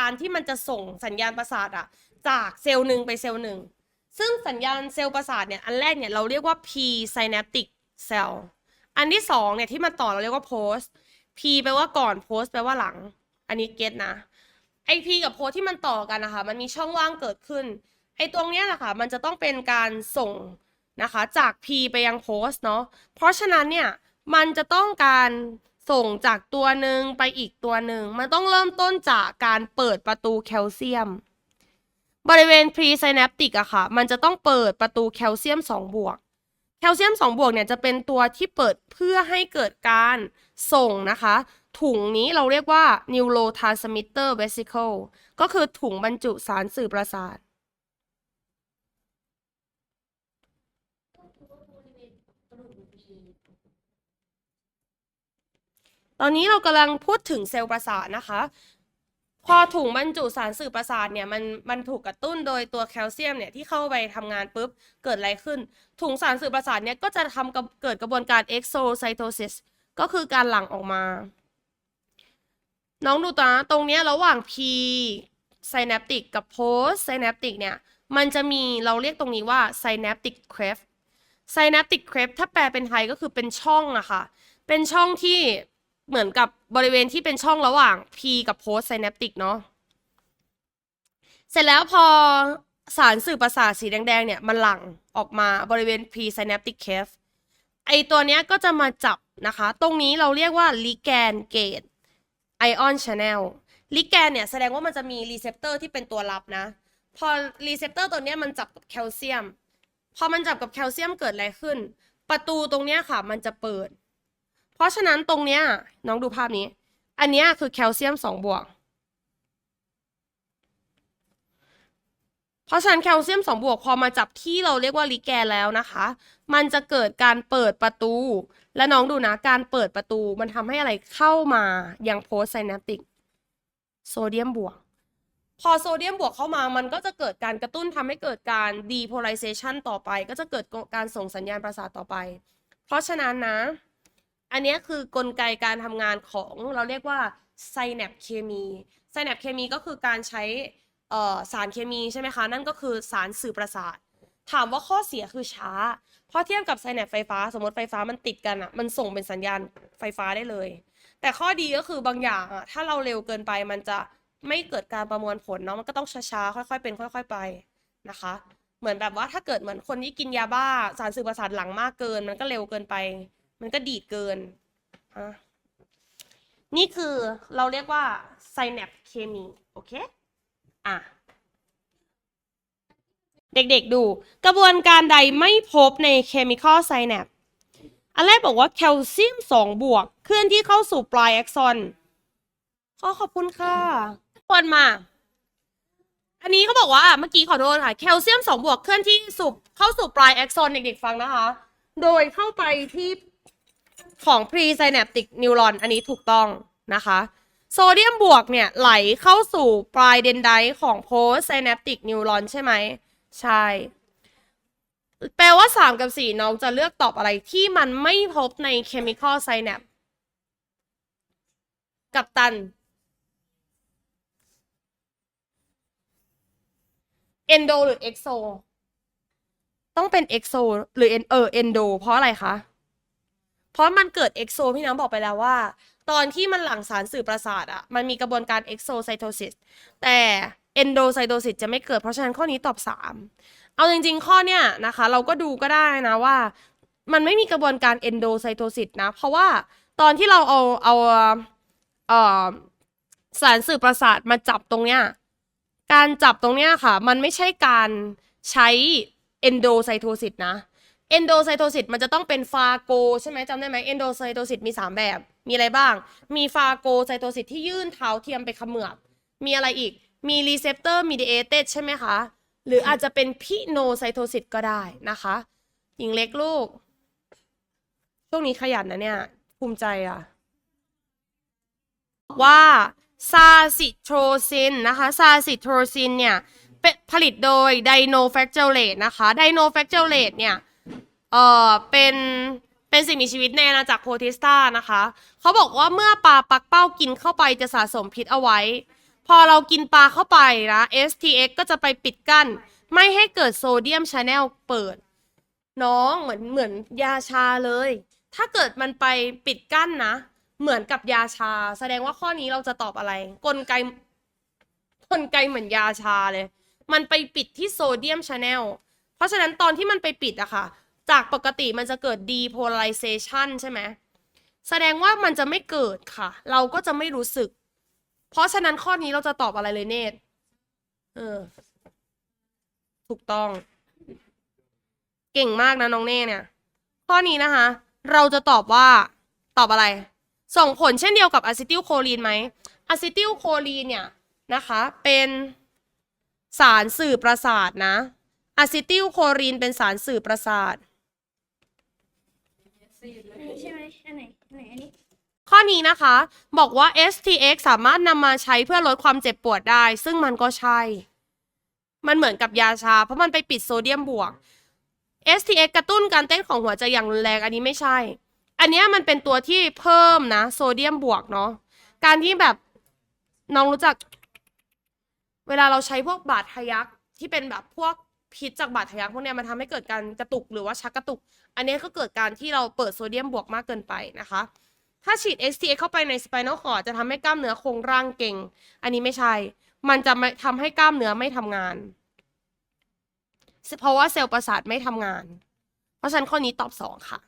การที่มันจะส่งสัญญาณประสาทอะจากเซลล์หนึ่งไปเซลล์หนึ่งซึ่งสัญญาณเซลล์ประสาทเนี่ยอันแรกเนี่ยเราเรียกว่า p synaptic cell อันที่สองเนี่ยที่มันต่อเราเรียกว่า post p แปลว่าก่อน post แปลว่าหลัง อันนี้เก็ตนะไอ p กับ post ที่มันต่อกันนะคะมันมีช่องว่างเกิดขึ้นไอตรงเนี้ยแหละค่ะมันจะต้องเป็นการส่งนะคะจาก p ไปยัง post เนาะเพราะฉะนั้นเนี่ยมันจะต้องการ ส่งจากตัวหนึ่งไปอีกตัวหนึ่ง มันต้องเริ่มต้นจากการเปิดประตูแคลเซียม บริเวณ presynaptic อะค่ะ มันจะต้องเปิดประตูแคลเซียม 2 บวก แคลเซียม 2 บวกเนี่ยจะเป็นตัวที่เปิดเพื่อให้เกิดการส่งนะคะ ถุงนี้เราเรียกว่า neurotransmitter vesicle ก็คือถุงบรรจุสารสื่อประสาท ตอนนี้เรากำลังพูดถึงเซลล์ประสาทนะคะ พอถุงบรรจุสารสื่อประสาทเนี่ยมันมันถูกกระตุ้นโดยตัวแคลเซียมเนี่ยที่เข้าไปทำงานปุ๊บเกิดอะไรขึ้น ถุงสารสื่อประสาทเนี่ยก็จะทำกับเกิดกระบวนการ exocytosis ก็คือการหลั่งออกมา น้องดูตาตรงเนี้ยระหว่าง P synaptic กับ post synaptic เนี่ย มันจะมีเราเรียกตรงนี้ว่า synaptic cleft synaptic cleft ถ้าแปลเป็นไทยก็คือเป็นช่องอะค่ะ เป็นช่องที่ เหมือนกับบริเวณที่เป็นช่องระหว่าง P กับ post synaptic เนาะเสร็จแล้วพอสารสื่อประสาทสีแดงๆ เนี่ยมันหลั่งออกมาบริเวณ pre synaptic cleft ไอตัวเนี้ยก็จะมาจับนะคะ ตรงนี้เราเรียกว่า ligand gate ion channel ligand เนี่ยแสดงว่ามันจะมีรีเซพเตอร์ที่เป็นตัวรับนะ พอรีเซพเตอร์ตัวเนี้ยมันจับกับแคลเซียม พอมันจับกับแคลเซียมเกิดอะไรขึ้น ประตูตรงเนี้ยค่ะมันจะเปิด เพราะฉะนั้นตรงเนี้ย น้องดูภาพนี้ อันเนี้ยคือแคลเซียมสองบวก เพราะฉะนั้นแคลเซียม2บวกพอมาจับที่เราเรียกว่าลิแกนแล้วนะคะ มันจะเกิดการเปิดประตู และน้องดูนะการเปิดประตูมันทำให้อะไรเข้ามายังโพสไซนัปติกโซเดียมบวกพอโซเดียมบวกเข้ามา มันก็จะเกิดการกระตุ้นทำให้เกิดการ depolarization ต่อไป ก็จะเกิดการส่งสัญญาณประสาทต่อไป เพราะฉะนั้นนะ อันนี้คือกลไกการทำงานของเราเรียกว่าไซแนปเคมีไซแนปเคมีก็คือการใช้สารเคมีใช่ไหมคะ นั่นก็คือสารสื่อประสาท ถามว่าข้อเสียคือช้า เพราะเทียบกับไซแนปไฟฟ้า สมมติไฟฟ้ามันติดกันอะมันส่งเป็นสัญญาณไฟฟ้าได้เลย แต่ข้อดีก็คือบางอย่างอะถ้าเราเร็วเกินไปมันจะไม่เกิดการประมวลผลเนาะมันก็ต้องช้าๆค่อยๆเป็น ค่อย ๆ ไปนะคะ เหมือนแบบว่าถ้าเกิดเหมือนคนที่กินยาบ้าสารสื่อประสาทหลังมากเกิน มันก็เร็วเกินไป มันก็ดีดเกินอะนี่คือเราเรียกว่าไซแนปเคมีโอเคอะเด็กๆดูกระบวนการใดไม่พบในเคมีคอลไซแนปอันแรกบอกว่าแคลเซียมสองบวก เคลื่อนที่เข้าสู่ปลายแอ็กซอนขอขอบคุณค่ะปิดมา อันนี้เขาบอกว่าเมื่อกี้ขอโทษค่ะ แคลเซียมสองบวกเคลื่อนที่สู่เข้าสู่ปลายแอ็กซอนเด็กๆฟังนะคะ โดยเข้าไปที่ ของ presynaptic neuron อันนี้ถูกต้องนะคะ โซเดียมบวกเนี่ยไหลเข้าสู่ปลายเดนไดของ post synaptic neuron ใช่ไหม ใช่ แปลว่า 3 กับ 4 น้องจะเลือกตอบอะไรที่มันไม่พบใน chemical synapse กับตัน endo หรือ exo ต้องเป็น exo หรือ en เออ endo เพราะอะไรคะ เพราะมันเกิด exo พี่น้ำบอกไปแล้วว่า ตอนที่มันหลั่งสารสื่อประสาทอะมันมีกระบวนการ exocytosis แต่ endocytosis จะไม่เกิดเพราะฉะนั้นข้อนี้ตอบ 3 เอาจริงๆ ข้อเนี้ยนะคะ เราก็ดูก็ได้นะว่า มันไม่มีกระบวนการ endocytosis นะ เพราะว่าตอนที่เราเอาเอาเอ่อสารสื่อประสาทมาจับตรงเนี้ยการจับตรงเนี้ยค่ะ มันไม่ใช่การใช้ endocytosis นะ endocytosis มันจะต้องเป็นฟาโกใช่ไหมจำได้ไหม endocytosis มี 3 แบบ มีอะไรบ้าง มีฟาโกไซโตซิสที่ยื่นเท้าเทียมไปเขมือบมีอะไรอีก มี receptor mediated ใช่ไหมคะ หรืออาจจะเป็นพิโนไซโตซิสก็ได้นะคะหญิงเล็กลูก ช่วงนี้ขยันนะเนี่ย ภูมิใจอะ ว่าซาซิโทรซินนะคะซาซิโทรซินเนี่ยผลิตโดยไดโนแฟคเจอเลตนะคะไดโนแฟคเจอเลตเนี่ย เอ่อเป็นเป็นสิ่งมีชีวิตในอาณาจักรโพธิสตานะคะ เขาบอกว่าเมื่อปลาปักเป้ากินเข้าไปจะสะสมพิษเอาไว้พพอเรากินปลาเข้าไปนะ STX ก็จะไปปิดกั้น ไม่ให้เกิดโซเดียมชาแนลเปิด น้องเหมือนเหมือนยาชาเลย ถ้าเกิดมันไปปิดกั้นนะ เหมือนกับยาชา แสดงว่าข้อนี้เราจะตอบอะไร กลไกกลไกเหมือนยาชาเลย มันไปปิดที่โซเดียมชาแนลเพราะฉะนั้นตอนที่มันไปปิดอะค่ะ จากปกติมันจะเกิด depolarization ใช่ไหมแสดงว่ามันจะไม่เกิดค่ะ เราก็จะไม่รู้สึก เพราะฉะนั้นข้อนี้เราจะตอบอะไรเลยเนตเออ ถูกต้อง เก่งมากนะน้องเน่เนี่ย ข้อนี้นะคะ เราจะตอบว่า ตอบอะไร ส่งผลเช่นเดียวกับอะซิติลโคลีนไหมอะซิติลโคลีนเนี่ยนะคะ เป็นสารสื่อประสาทนะอะซิติลโคลีนเป็นสารสื่อประสาท อันนี้ใช่ไหม อันไหนอันไหนอันนี้ ข้อนี้นะคะ บอกว่า STX สามารถนำมาใช้เพื่อลดความเจ็บปวดได้ ซึ่งมันก็ใช่ มันเหมือนกับยาชา เพราะมันไปปิดโซเดียมบวก STX กระตุ้นการเต้นของหัวใจอย่างรุนแรงอันนี้ไม่ใช่ อันนี้มันเป็นตัวที่เพิ่มนะ โซเดียมบวกเนาะ การที่แบบน้องรู้จัก เวลาเราใช้พวกบาดทะยักที่เป็นแบบพวก พิษจากบาดทะยักพวกเนี้ยมันทำให้เกิดการกระตุกหรือว่าชักกระตุก อันนี้ก็เกิดการที่เราเปิดโซเดียมบวกมากเกินไปนะคะ ถ้าฉีด STA เข้าไปในสไปนอลคอร์ดจะทำให้กล้ามเนื้อโครงร่างเก่ง อันนี้ไม่ใช่ มันจะไม่ทำให้กล้ามเนื้อไม่ทำงาน เพราะว่าเซลล์ประสาทไม่ทำงาน เพราะฉะนั้นข้อนี้ตอบสองค่ะ